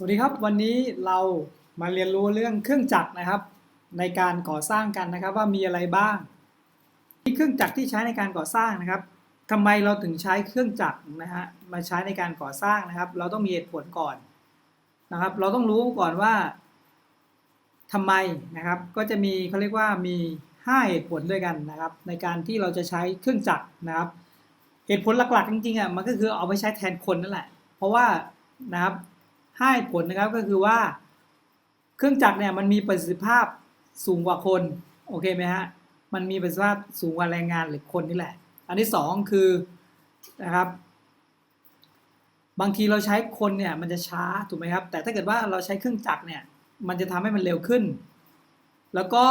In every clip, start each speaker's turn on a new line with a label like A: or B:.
A: สวัสดีครับวันนี้เรามาเรียนรู้เรื่องเครื่องจักรนะครับ ในการก่อสร้างกันนะครับว่ามีอะไรบ้างที่เครื่องจักรที่ใช้ในการก่อสร้างนะครับทำไมเราถึงใช้เครื่องจักรนะฮะมาใช้ในการก่อสร้างนะครับ เราต้องมีเหตุผลก่อนนะครับ เราต้องรู้ก่อนว่าทำไมนะครับ ก็จะมีเขาเรียกว่ามี 5 เหตุผลด้วยกันนะครับ ในการที่เราจะใช้เครื่องจักรนะครับ เหตุผลหลักๆจริงๆอะมันก็คือเอาไปใช้แทนคนนั่นแหละ เพราะว่านะครับ ให้ผลนะครับก็คือว่า เครื่องจักรเนี่ยมันมีประสิทธิภาพสูงกว่าคนโอเคไหมฮะมันมีประสิทธิภาพสูงกว่าแรงงานหรือคนนี่แหละ อันที่สองคือนะครับบางทีเราใช้คนเนี่ยมันจะช้าถูกไหมครับ แต่ถ้าเกิดว่าเราใช้เครื่องจักรเนี่ยมันจะทำให้มันเร็วขึ้น แล้วก็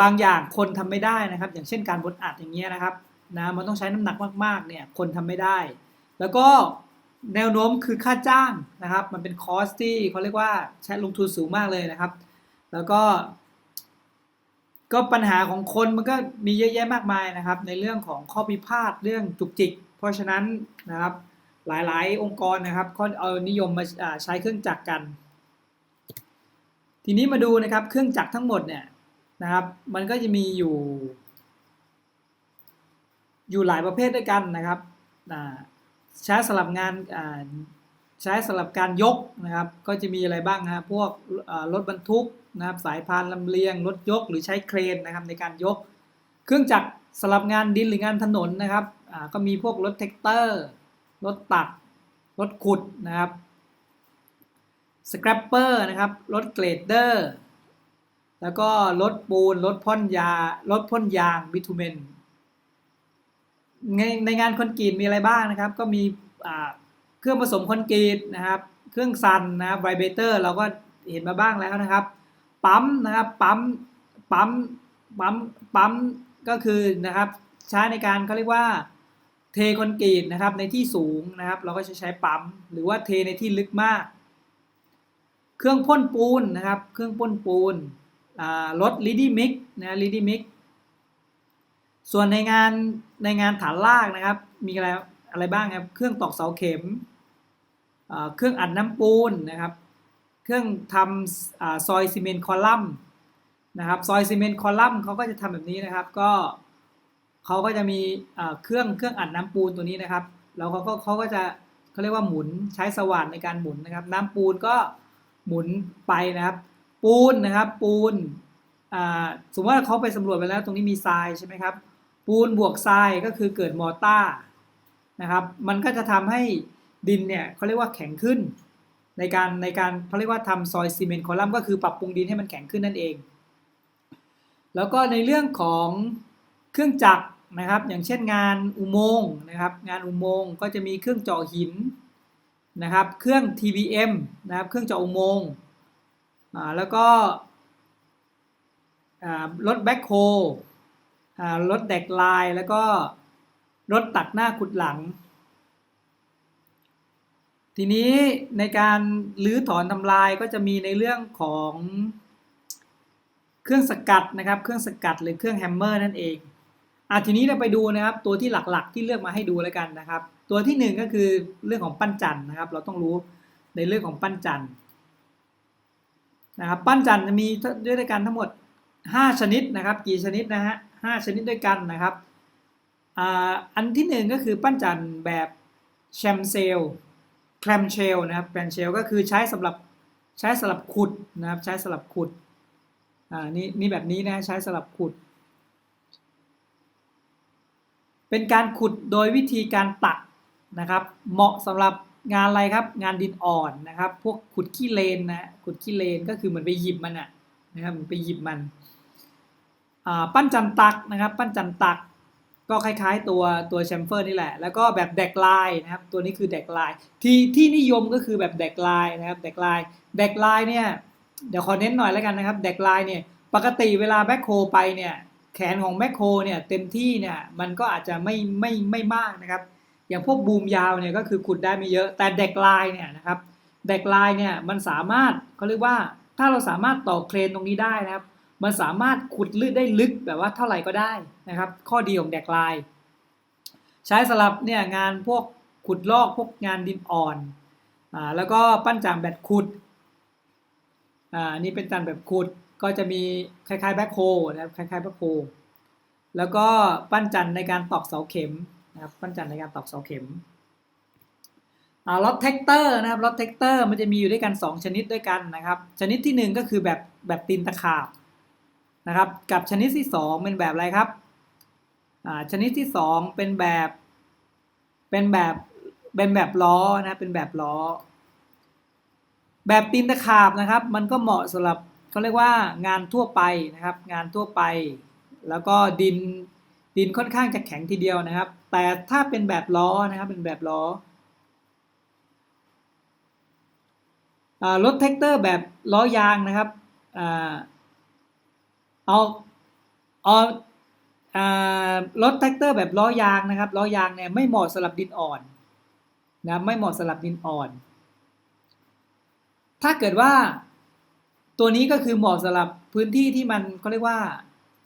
A: บางอย่างคนทำไม่ได้นะครับ อย่างเช่นการบดอัดอย่างเงี้ยนะครับนะมันต้องใช้น้ำหนักมากๆเนี่ยคนทำไม่ได้ แล้วก็ แนวโน้มคือค่าจ้างนะครับ มันเป็นคอสที่เขาเรียกว่าใช้ลงทุนสูงมากเลยนะครับ แล้วก็ ก็ปัญหาของคนมันก็มีเยอะแยะมากมายนะครับ ในเรื่องของข้อพิพาทเรื่องจุกจิก เพราะฉะนั้นนะครับหลายๆ องค์กรนะครับเขาเอานิยมมาใช้เครื่องจักรกัน ทีนี้มาดูนะครับเครื่องจักรทั้งหมดเนี่ยนะครับ มันก็จะมีอยู่ อยู่หลายประเภทด้วยกันนะครับ ใช้สำหรับงานใช้สำหรับการยกนะครับ ก็จะมีอะไรบ้างนะพวกรถบรรทุกนะครับ สายพานลำเลียงรถยกหรือใช้เครนนะครับในการยก เครื่องจักรสำหรับงานดินหรืองานถนนนะครับก็มีพวกรถแท็กเตอร์ รถตัก รถขุดนะครับสครับเปอร์นะครับ รถเกรดเดอร์ แล้วก็รถปูน รถพ่นยา รถพ่นยางบิทูเมน ในในงานคอนกรีตมีอะไรบ้างนะครับ ก็มีเครื่องผสมคอนกรีตนะครับ เครื่องซันนะครับไวเบเตอร์เราก็เห็นมาบ้างแล้วนะครับ ปั๊มนะครับปั๊มปั๊มปั๊มปั๊มก็คือนะครับใช้ในการเขาเรียกว่าเทคอนกรีตนะครับในที่สูงนะครับ เราก็จะใช้ปั๊มหรือว่าเทในที่ลึกมาก เครื่องพ่นปูนนะครับ เครื่องพ่นปูนรถลิดี้มิกนะลิดี้มิก ส่วนในงานในงานฐานลากนะครับ มีอะไรอะไรบ้างครับ เครื่องตอกเสาเข็ม เครื่องอัดน้ำปูนนะครับ เครื่องทำซอยซีเมนต์คอลัมน์นะครับ ซอยซีเมนต์คอลัมน์เขาก็จะทำแบบนี้นะครับ ก็เขาก็จะมีเครื่องเครื่องอัดน้ำปูนตัวนี้นะครับ แล้วเขาก็เขาก็จะเขาเรียกว่าหมุนใช้สว่านในการหมุนนะครับ น้ำปูนก็หมุนไปนะครับ ปูนนะครับ ปูนสมมติว่าเขาไปสำรวจไปแล้ว ตรงนี้มีทรายใช่ไหมครับ ปูนบวกทรายก็คือเกิดมอต้านะครับ มันก็จะทำให้ดินเนี่ยเขาเรียกว่าแข็งขึ้น ในการในการเขาเรียกว่าทำซอยซีเมนต์คอลัมน์ก็คือปรับปรุงดินให้มันแข็งขึ้นนั่นเอง แล้วก็ในเรื่องของเครื่องจักรนะครับ อย่างเช่นงานอุโมงค์นะครับ งานอุโมงค์ก็จะมีเครื่องเจาะหินนะครับ เครื่อง TBM นะครับ เครื่องเจาะอุโมงค์แล้วก็รถแบ็คโฮ รถแดกลายแล้วก็รถตัดหน้าขุดหลัง ทีนี้ในการลื้อถอนทำลายก็จะมีในเรื่องของเครื่องสกัดนะครับ เครื่องสกัดหรือเครื่องแฮมเมอร์นั่นเองอะทีนี้เราไปดูนะครับ ตัวที่หลักๆ ที่เลือกมาให้ดูแล้วกันนะครับ ตัวที่หนึ่งก็คือเรื่องของปั้นจันนะครับ เราต้องรู้ในเรื่องของปั้นจันนะครับ ปั้นจันจะมีด้วยกันทั้งหมด 5 ชนิดนะครับ กี่ชนิดนะฮะ 5 ชนิดด้วยกันนะครับอันที่หนึ่งก็คือปั้นจันแบบแชมเซลแคลมเชลนะครับแคลมเชลก็คือใช้สำหรับใช้สำหรับขุดนะครับใช้สำหรับขุดอ่านี่นี่แบบนี้นะใช้สำหรับขุด เป็นการขุดโดยวิธีการตักนะครับ เหมาะสำหรับงานอะไรครับงานดินอ่อนนะครับ พวกขุดขี้เลนนะขุดขี้เลนก็คือเหมือนไปหยิบมันอะนะครับมันไปหยิบมัน ปั้นจันตักนะครับปั้นจันตักก็คล้ายๆตัวตัวแชมเฟอร์นี่แหละ แล้วก็แบบแดกลายนะครับตัวนี้คือแดกลายที่ที่นิยมก็คือแบบแดกลายนะครับแดกลายแดกลายเนี่ยเดี๋ยวขอเน้นหน่อยแล้วกันนะครับแดกลายเนี่ยปกติเวลาแบ็คโคไปเนี่ยแขนของแบ็คโคเนี่ยเต็มที่เนี่ยมันก็อาจจะไม่ไม่ไม่มากนะครับ อย่างพวกบูมยาวเนี่ยก็คือขุดได้ไม่เยอะ แต่แดกลายเนี่ยนะครับแดกลายเนี่ยมันสามารถเขาเรียกว่าถ้าเราสามารถต่อเครนตรงนี้ได้นะครับ มันสามารถขุดลึกได้ลึกแบบว่าเท่าไหร่ก็ได้นะครับ ข้อดีของแดกลาย ใช้สำหรับเนี่ยงานพวกขุดลอกพวกงานดินอ่อนอ่าแล้วก็ปั้นจันแบบขุดอ่านี่เป็นจันแบบขุดก็จะมีคล้ายๆแบ็คโฮนะครับคล้ายๆแบ็คโฮแล้วก็ปั้นจันในการตอกเสาเข็มนะครับปั้นจันในการตอกเสาเข็มอ่ารถแท็กเตอร์นะครับรถแท็กเตอร์มันจะมีอยู่ด้วยกัน 2 ชนิดด้วยกันนะครับ ชนิดที่ 1 ก็คือแบบแบบตีนตะขาบ นะครับ กับชนิดที่ 2 เป็นแบบอะไรครับชนิดที่ 2 เป็นแบบ เป็นแบบเป็นแบบล้อนะเป็นแบบล้อ แบบตีนตะขาบนะครับ มันก็เหมาะสำหรับเขาเรียกว่างานทั่วไปนะครับ งานทั่วไป แล้วก็ดินดินค่อนข้างจะแข็งทีเดียวนะครับ แต่ถ้าเป็นแบบล้อนะครับเป็นแบบล้อรถแท็กเตอร์แบบล้อยางนะครับ เอาเอาอ่ารถแท็กเตอร์แบบล้อยางนะครับล้อยางเนี่ยไม่เหมาะสำหรับดินอ่อนนะไม่เหมาะสำหรับดินอ่อน ถ้าเกิดว่าตัวนี้ก็คือเหมาะสำหรับพื้นที่ที่มันเขาเรียกว่า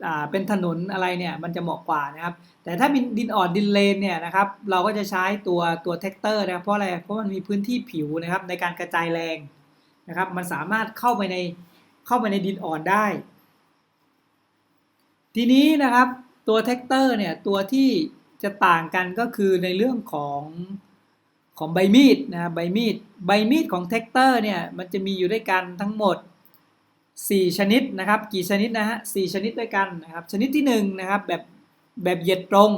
A: อ่าเป็นถนนอะไรเนี่ยมันจะเหมาะกว่านะครับ แต่ถ้าเป็นดินอ่อนดินเลนเนี่ยนะครับ เราก็จะใช้ตัวตัวแท็กเตอร์นะครับเพราะอะไรเพราะมันมีพื้นที่ผิวนะครับในการกระจายแรงนะครับ มันสามารถเข้าไปในเข้าไปในดินอ่อนได้ ทีนี้นะครับตัวแท็กเตอร์เนี่ยตัวที่จะต่างกันก็คือในเรื่องของของใบมีดนะใบมีดใบมีดของแท็กเตอร์เนี่ยมันจะมีอยู่ด้วยกันทั้งหมด 4 ชนิดนะครับ กี่ชนิดนะฮะสชนิดด้วยกันนะครับ ชนิดที่1นนะครับแบบแบบเหยียดตรง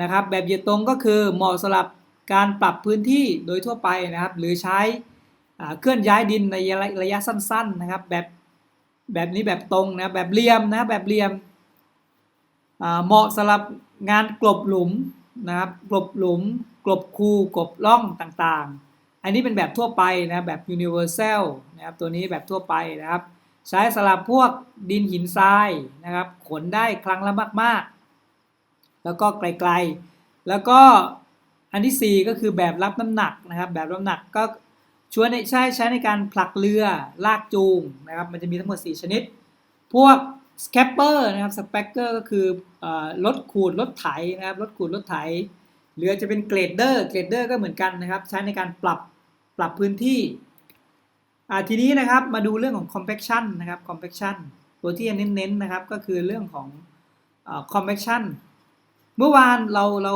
A: นะครับ แบบเหยียดตรงก็คือเหมาะสำหรับการปรับพื้นที่โดยทั่วไปนะครับ หรือใช้เคลื่อนย้ายดินในระยะสั้น ๆนะครับ แบบแบบนี้แบบตรงนะแบบเหลี่ยมนะแบบเหลี่ยม เหมาะสำหรับงานกลบหลุมนะครับกลบหลุม กลบคูกลบล่องต่างๆ อันนี้เป็นแบบทั่วไปนะแบบ universal นะครับตัวนี้แบบทั่วไปนะครับ ใช้สำหรับพวกดินหินทรายนะครับขนได้ครั้งละมากๆ แล้วก็ไกลๆ แล้วก็อันที่ 4 ก็คือแบบรับน้ำหนักนะครับ แบบรับน้ำหนักก็ช่วยใช้ใช้ในการผลักเรือลากจูงนะครับ มันจะมีทั้งหมด 4 ชนิด พวก สแคปเปอร์นะครับสเปกเกอร์ก็คือรถขูดรถไถนะครับรถขูดรถไถหรือจะเป็นเกรดเดอร์เกรดเดอร์ก็เหมือนกันนะครับ ใช้ในการปรับปรับพื้นที่ทีนี้นะครับมาดูเรื่องของ compaction นะครับ compaction ตัวที่เน้นๆนะครับก็คือเรื่องของ compaction เมื่อวานเราเรา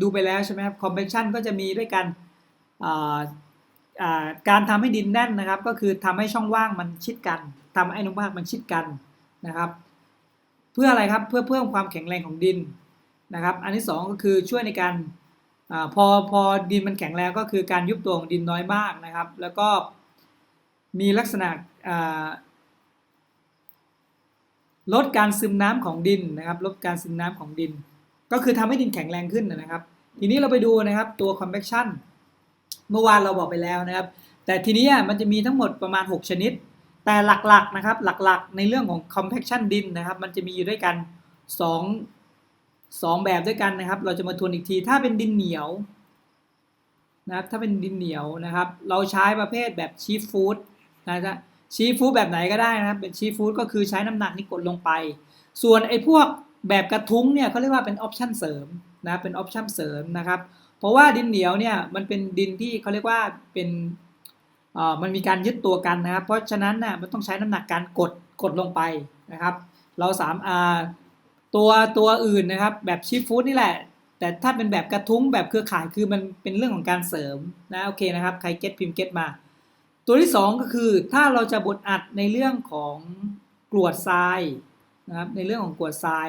A: ดูไปแล้วใช่ไหมครับ compaction ก็จะมีด้วยกันการทำให้ดินแน่นนะครับ ก็คือทำให้ช่องว่างมันชิดกันทำให้อนุภาคมันชิดกัน นะครับ เพื่ออะไรครับเพื่อเพิ่มความแข็งแรงของดินนะครับ อันที่ 2 ก็คือช่วยในการอพอพอดินมันแข็งแรงก็คือการยุบตัวของดินน้อยมากนะครับ แล้วก็มีลักษณะลดการซึมน้ำของดินนะครับลดการซึมน้ำของดิน ก็คือทำให้ดินแข็งแรงขึ้นนะครับ ทีนี้เราไปดูนะครับตัว compaction เมื่อวานเราบอกไปแล้วนะครับ แต่ทีนี้มันจะมีทั้งหมดประมาณ 6 ชนิด แต่หลักๆนะครับหลักๆ ในเรื่องของ compaction ดินนะครับ มันจะมีอยู่ด้วยกัน 2 2 แบบด้วยกันนะครับ เราจะมาทวนอีกทีถ้าเป็นดินเหนียวนะครับถ้าเป็นดินเหนียวนะครับ เราใช้ประเภทแบบชีฟฟู้ดนะจ๊ะชีฟู้ดแบบไหนก็ได้นะครับ เป็นชีฟู้ดก็คือใช้น้ำหนักนี่กดลงไป ส่วนไอ้พวกแบบกระทุ้งเนี่ยเขาเรียกว่าเป็นออปชั่นเสริมนะเป็นออปชั่นเสริมนะครับ เพราะว่าดินเหนียวเนี่ยมันเป็นดินที่เขาเรียกว่าเป็น มันมีการยึดตัวกันนะครับ เพราะฉะนั้นน่ะมันต้องใช้น้ำหนักการกดกดลงไปนะครับ เราสามตัวตัวอื่นนะครับ แบบชีฟู้ดนี่แหละ แต่ถ้าเป็นแบบกระทุ้งแบบเครือข่ายคือมันเป็นเรื่องของการเสริมนะโอเคนะครับใครเก็ตพิมพ์เก็ตมา ตัวที่ 2 ก็คือถ้าเราจะบดอัดในเรื่องของกรวดทรายนะครับในเรื่องของกรวดทราย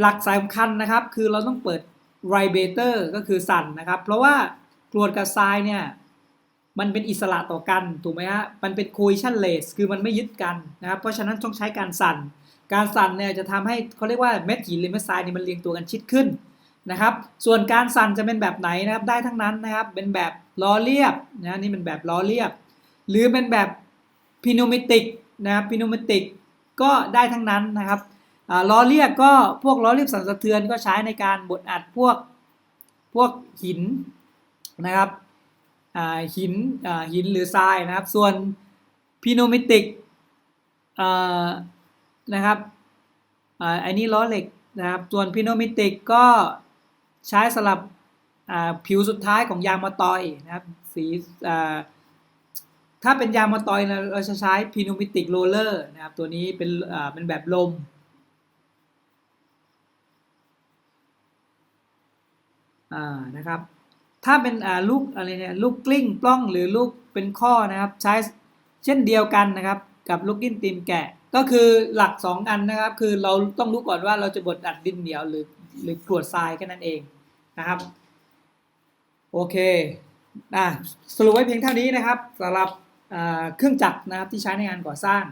A: หลักสำคัญนะครับ คือเราต้องเปิดไรเบเตอร์ก็คือสั่นนะครับ เพราะว่ากรวดกับทรายเนี่ย มันเป็นอิสระต่อกันถูกไหมฮะ มันเป็น cohesion less คือมันไม่ยึดกันนะครับ เพราะฉะนั้นต้องใช้การสั่น การสั่นเนี่ยจะทำให้เขาเรียกว่าเม็ดหินหรือเม็ดทรายเนี่ยมันเรียงตัวกันชิดขึ้นนะครับ ส่วนการสั่นจะเป็นแบบไหนนะครับได้ทั้งนั้นนะครับ เป็นแบบล้อเรียบนะนี่เป็นแบบล้อเรียบ หรือเป็นแบบพิโนเมติกนะครับพิโนเมติกก็ได้ทั้งนั้นนะครับล้อเรียบก็พวกล้อเรียบสั่นสะเทือนก็ใช้ในการบดอัดพวกพวกหินนะครับ หินหินหรือทรายนะครับ ส่วนพิโนเมติกนะครับอันนี้ล้อเหล็กนะครับ ส่วนพิโนเมติกก็ใช้สำหรับผิวสุดท้ายของยางมะตอยนะครับสีถ้าเป็นยางมะตอยเราเราจะใช้พินูมิติกโรเลอร์นะครับ ตัวนี้เป็นเป็นแบบลมอ่านะครับ ถ้าเป็นลูกอะไรเนี่ยลูกกลิ้งปล้องหรือลูกเป็นข้อนะครับ ใช้เช่นเดียวกันนะครับ กับลูกกิ้นตีมแกะ ก็คือหลัก 2 อันนะครับ คือเราต้องรู้ก่อนว่าเราจะบดอัดดินเหนียวหรือหรือกรวดทรายแค่นั้นเองนะครับ โอเคอะสรุปไว้เพียงเท่านี้นะครับสำหรับเครื่องจักรนะครับที่ใช้ในงานก่อสร้าง